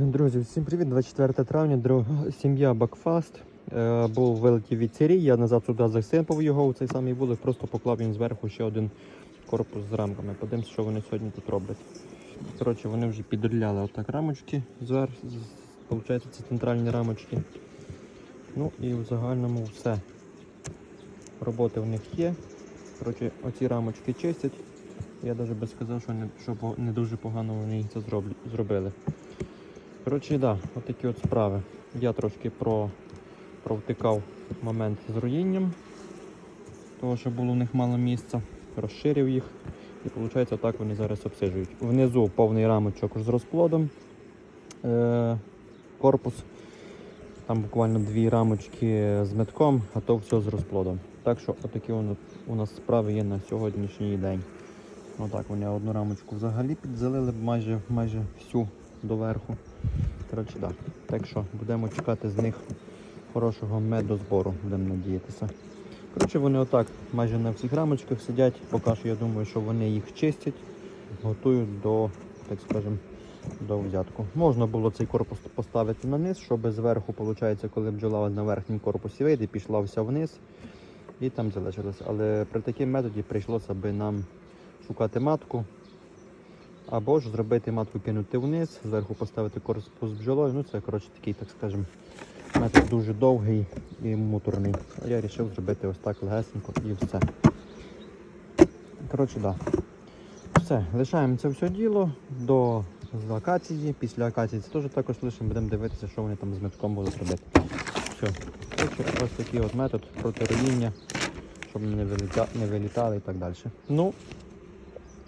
Друзі, всім привіт! 24 травня, сім'я Бакфаст. Е, був вилетів від сірій, я назад сюди засипав його у цей самий вулик, просто поклав він зверху ще один корпус з рамками. Подивимось, що вони сьогодні тут роблять. Коротше, вони вже підроляли отак рамочки зверху. Получається, це центральні рамочки. Ну і в загальному все. Роботи в них є. Коротше, оці рамочки чистять. Я навіть би сказав, що не, що не дуже погано вони це зроблі- зробили. Коротше, да, от такі от справи. Я трошки про, провтикав момент з руїнням, тому що було в них мало місця, розширив їх. І виходить, так вони зараз обсиджують. Внизу повний рамочок з розплодом. Е, корпус. Там буквально дві рамочки з метком, а то все з розплодом. Так що отакі у нас справи є на сьогоднішній день. Отак вони одну рамочку взагалі підзалили майже, майже всю доверху. Коротше, да. Так що будемо чекати з них хорошого медозбору, будемо надіятися. Коротше, вони отак майже на всіх рамочках сидять. Поки що я думаю, що вони їх чистять, готують до, так скажемо, до взятку. Можна було цей корпус поставити на низ, щоб зверху, виходить, коли бджола на верхньому корпусі вийде, пішла вся вниз і там залишилася. Але при такій методі прийшлося би нам шукати матку. Або ж зробити матку кинути вниз, зверху поставити корпус бджолою. Ну це коротше такий, так скажемо, метод дуже довгий і муторний. А я вирішив зробити ось так легесенько і все. Коротше, да. Все, лишаємо це все діло до акації. Після акації це теж також лишимо, будемо дивитися, що вони там з метком будуть робити. Все. Коротше, ось такий от метод протироїння, щоб не, виліта... не вилітали і так далі. Ну,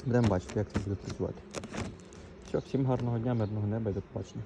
будемо бачити, як це буде працювати. Все, всім гарного дня, мирного неба і до побачення.